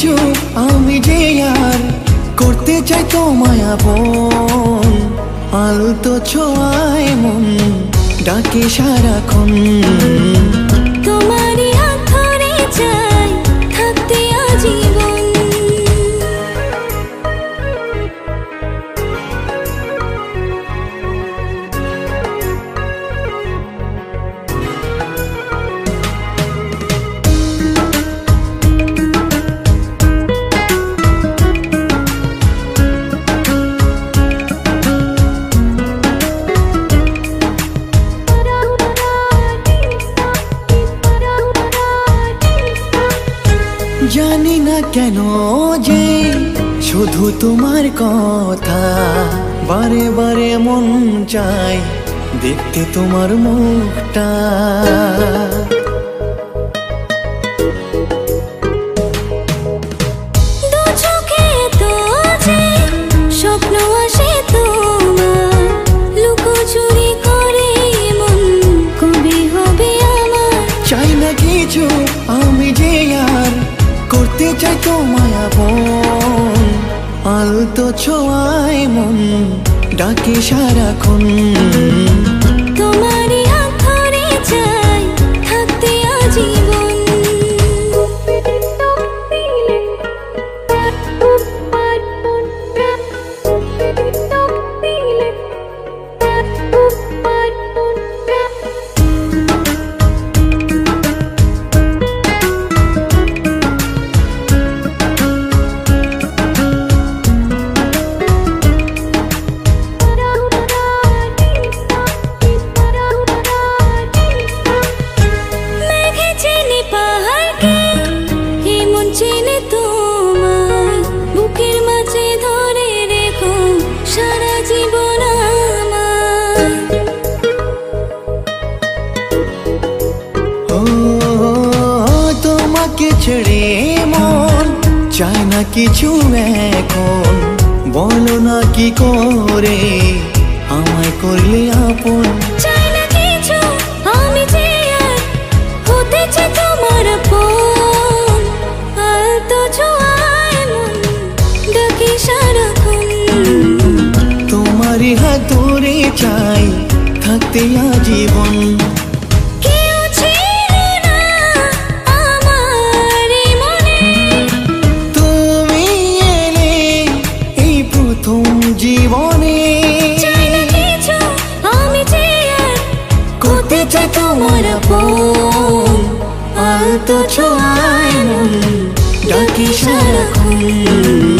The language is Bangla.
কিছু আমি যে আর করতে চাই তো মায়া বল আলতো ছোঁয়ায় মন ডাকে সারাক্ষণ। জানি না কেন যে শুধু তোমার কথা। বারে বারে মন চাই দেখতে তোমার মুখটা। দু চোখে তো চাই তোমায় আপন। আলতো ছোঁয়ায় মন ডাকে সারাক্ষণ। চায় না কিছু এখন বলো না কি করে আমায় করলে আপন। চাই না চাই আমি যে তোমার কোল আলতো ছোঁয়ায় মন ডাকি সারাক্ষণ